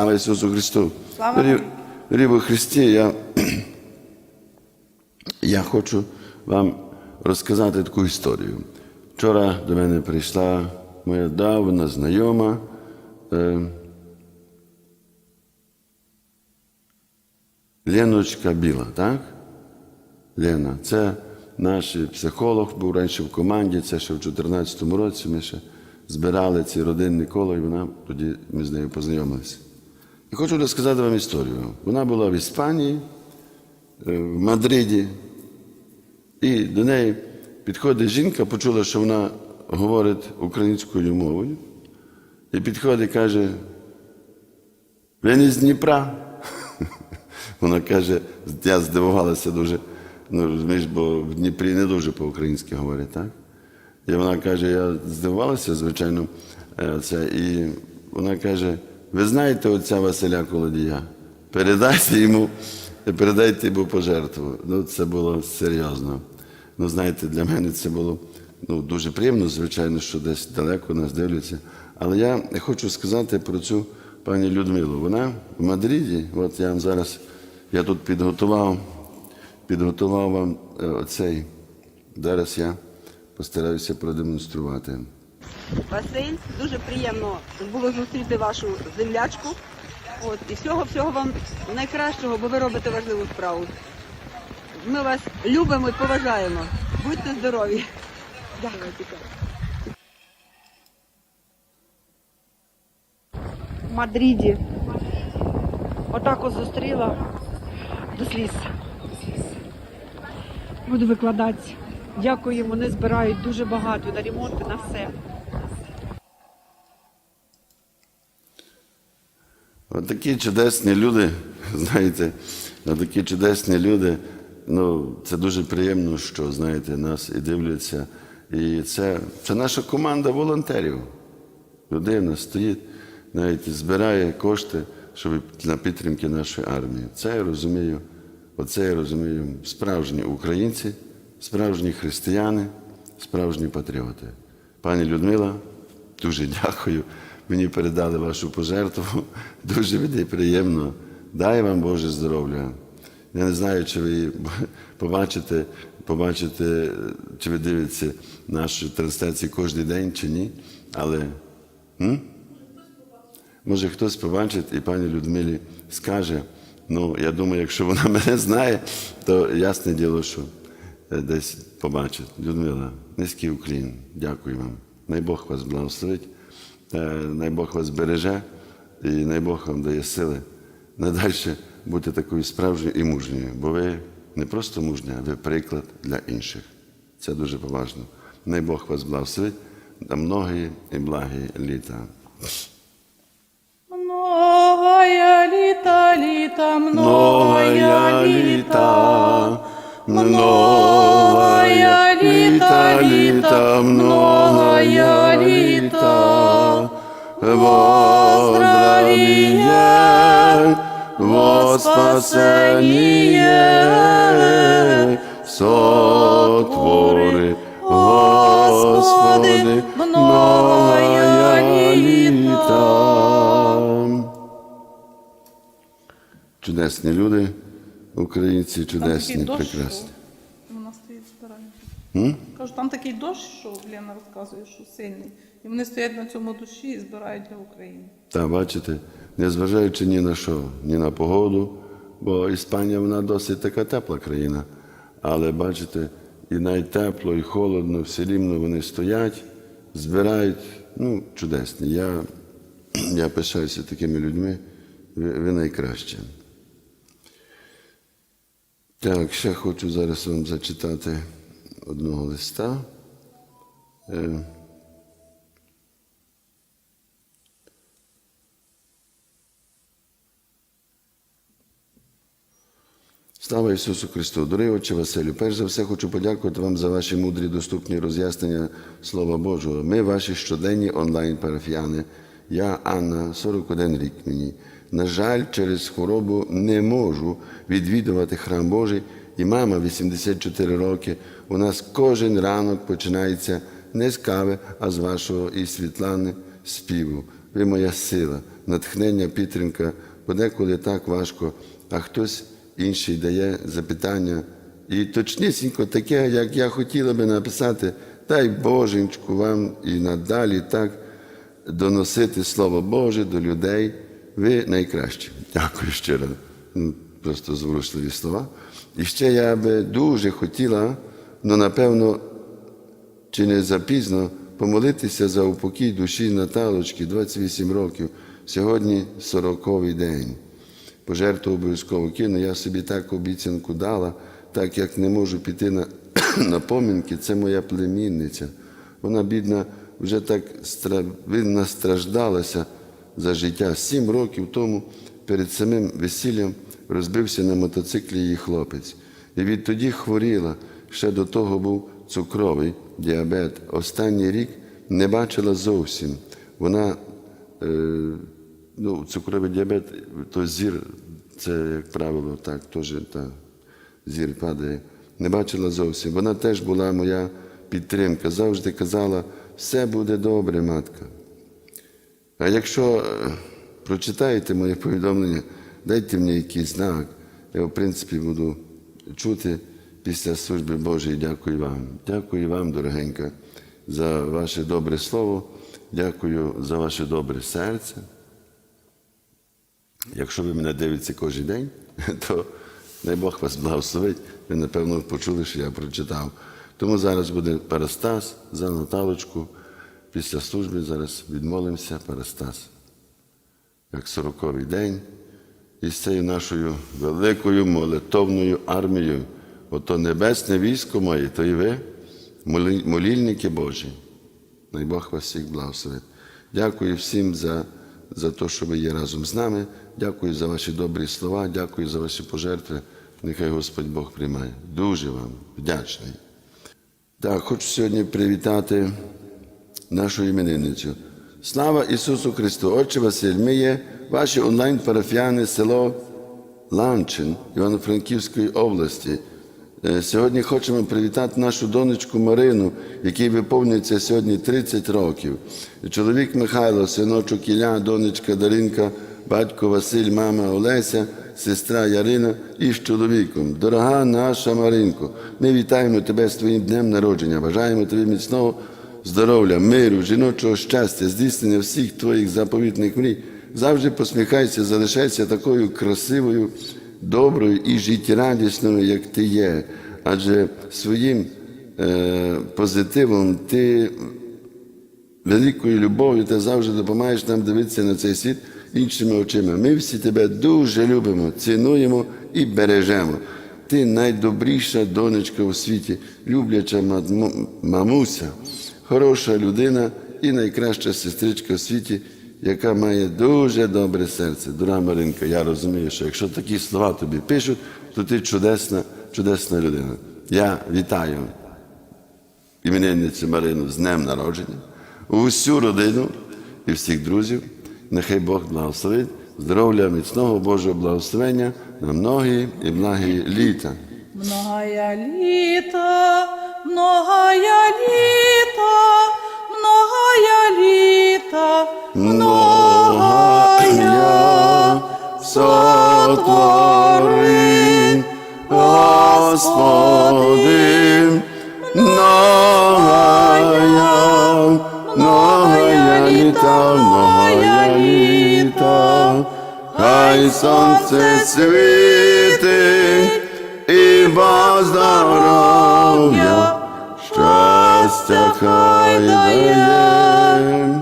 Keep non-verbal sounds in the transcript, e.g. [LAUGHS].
Слава Ісусу Христу! Слава Дорогі Христі, я, я хочу вам розказати таку історію. Вчора до мене прийшла моя давна знайома. Е, Леночка Біла, так? Лена, це наш психолог, був раніше в команді, це ще в 2014 році ми ще збирали ці родинні коло, і вона тоді ми з нею познайомилися. І хочу розказати вам історію. Вона була в Іспанії, е, в Мадриді, і до неї підходить жінка, почула, що вона говорить українською мовою, і підходить і каже: ви не з Дніпра. [LAUGHS] Вона каже, я здивувалася дуже, ну розумієш, бо в Дніпрі не дуже по-українськи говорять, так? І вона каже, я здивувалася, звичайно, е, це, і вона каже: ви знаєте отця Василя Колодія? Передайте йому, передайте йому пожертву. Ну, це було серйозно. Ну, знаєте, для мене це було ну, дуже приємно, звичайно, що десь далеко нас дивляться. Але я хочу сказати про цю пані Людмилу. Вона в Мадриді, от я вам зараз, я тут підготував, підготував вам е, оцей. Зараз я постараюся продемонструвати. Василь, дуже приємно було зустріти вашу землячку. От, і всього всього вам найкращого, бо ви робите важливу справу. Ми вас любимо і поважаємо. Будьте здорові. Дякую. в Мадриді. Отак от зустріла до сліз. Буду викладати. Дякую, вони збирають дуже багато на ремонти, на все. Такі чудесні люди, [LAUGHS] знаєте, такі чудесні люди. Ну, це дуже приємно, що знаєте, нас і дивляться. І це, це наша команда волонтерів. Людина стоїть, навіть збирає кошти, щоб для підтримки нашої армії. Це я розумію. Оце я розумію справжні українці, справжні християни, справжні патріоти. Пані Людмила, дуже [LAUGHS] дякую. Мені передали вашу пожертву. [LAUGHS] Дуже мені приємно. Дай вам Боже здоров'я. Я не знаю, чи ви побачите, побачите, чи ви дивитеся наші трансляції кожен день чи ні. Але м? може хтось побачить і пані Людмилі скаже. Ну, я думаю, якщо вона [LAUGHS] мене знає, то ясне діло, що е, десь побачить. Людмила, низький уклін. Дякую вам. Най Бог вас благословить, най Бог вас береже і най Бог вам дає сили надальше бути такою справжньою і мужньою, бо ви не просто мужня, а ви приклад для інших. Це дуже поважно. Най Бог вас благословить на многі і благі літа. Многая літа, літа, многая літа, многая літа, літа, многая літа, во здравие, во спасение, сотвори, Господи, многая літа. Чудесні люди, українці, чудесні, прекрасні. Вона стоїть. Кажу, там такий дощ, що Лена розказує, що сильний. І вони стоять на цьому душі і збирають для України. Та бачите, незважаючи ні на що, ні на погоду, бо Іспанія вона досить така тепла країна. Але бачите, і навіть тепло, і холодно, все рівно вони стоять, збирають. Ну, чудесні. Я, я пишаюся такими людьми. Ви, ви найкраще. Так, ще хочу зараз вам зачитати одного листа. Слава Ісусу Христу! Дорогий Отче Василю, перш за все хочу подякувати вам за ваші мудрі доступні роз'яснення Слова Божого. Ми ваші щоденні онлайн-парафіяни. Я Анна, 41 рік мені. На жаль, через хворобу не можу відвідувати храм Божий, і мама 84 роки. У нас кожен ранок починається не з кави, а з вашого і Світлани співу. ви моя сила, натхнення, підтримка, бо деколи так важко, а хтось інший дає запитання. І точнісінько таке, як я хотіла би написати, дай Боженьку вам і надалі так доносити Слово Боже до людей. Ви найкращі. Дякую щиро. Ну, Просто зворушливі слова. І ще я би дуже хотіла, ну напевно, чи не запізно помолитися за упокій душі Наталочки 28 років. Сьогодні 40-й день. Пожертву обов'язково кину. Я собі так обіцянку дала, так як не можу піти на, [CLEARS THROAT] на помінки, це моя племінниця. Вона, бідна, вже так винна страждалася за життя. Сім років тому перед самим весіллям розбився на мотоциклі її хлопець. І відтоді хворіла. Ще до того був цукровий діабет. Останній рік не бачила зовсім. Вона е, ну, цукровий діабет, то зір, це, як правило, так, теж та, зір падає. Не бачила зовсім. Вона теж була моя підтримка. Завжди казала, все буде добре, матка. А якщо е, прочитаєте моє повідомлення, дайте мені якийсь знак. Я, в принципі, буду чути після служби Божої. Дякую вам. Дякую вам, дорогенька, за ваше добре слово. Дякую за ваше добре серце. Якщо ви мене дивитеся кожен день, [LAUGHS] то дай Бог вас благословить. Ви, напевно, почули, що я прочитав. Тому зараз буде Парастас за Наталочку. Після служби зараз відмолимося, Парастас. Як сороковий день. І з цією нашою великою молитовною армією, ото небесне військо моє, то і ви, молільники Божі. Най Бог вас всіх благословить. Дякую всім за, за те, що ви є разом з нами. Дякую за ваші добрі слова, дякую за ваші пожертви. Нехай Господь Бог приймає. Дуже вам вдячний. Так, хочу сьогодні привітати нашу іменинницю. Слава Ісусу Христу! Отче Василь, ми є ваші онлайн-парафіяни село Ланчин Івано-Франківської області. Е, Сьогодні хочемо привітати нашу донечку Марину, якій виповнюється сьогодні 30 років. Чоловік Михайло, синочок Ілля, донечка Даринка, батько Василь, мама Олеся, сестра Ярина і з чоловіком. Дорога наша Маринко, ми вітаємо тебе з твоїм днем народження. Бажаємо тобі міцного здоров'я, миру, жіночого щастя, здійснення всіх твоїх заповітних мрій. Завжди посміхайся, залишайся такою красивою, доброю і життєрадісною, як ти є. Адже своїм е, позитивом ти великою любов'ю ти завжди допомагаєш нам дивитися на цей світ іншими очима. Ми всі тебе дуже любимо, цінуємо і бережемо. Ти найдобріша донечка у світі, любляча мамуся, хороша людина і найкраща сестричка у світі, яка має дуже добре серце. Дорога Маринка, я розумію, що якщо такі слова тобі пишуть, то ти чудесна, чудесна людина. Я вітаю іменинницю Марину з днем народження, усю родину і всіх друзів. Нехай Бог благословить, здоров'я, міцного Божого благословення на многі і благі літа. Многая літа, многая літа, многая, я літа, многая літа, хай сонце світи і вас здоров'я, щастя хай дає.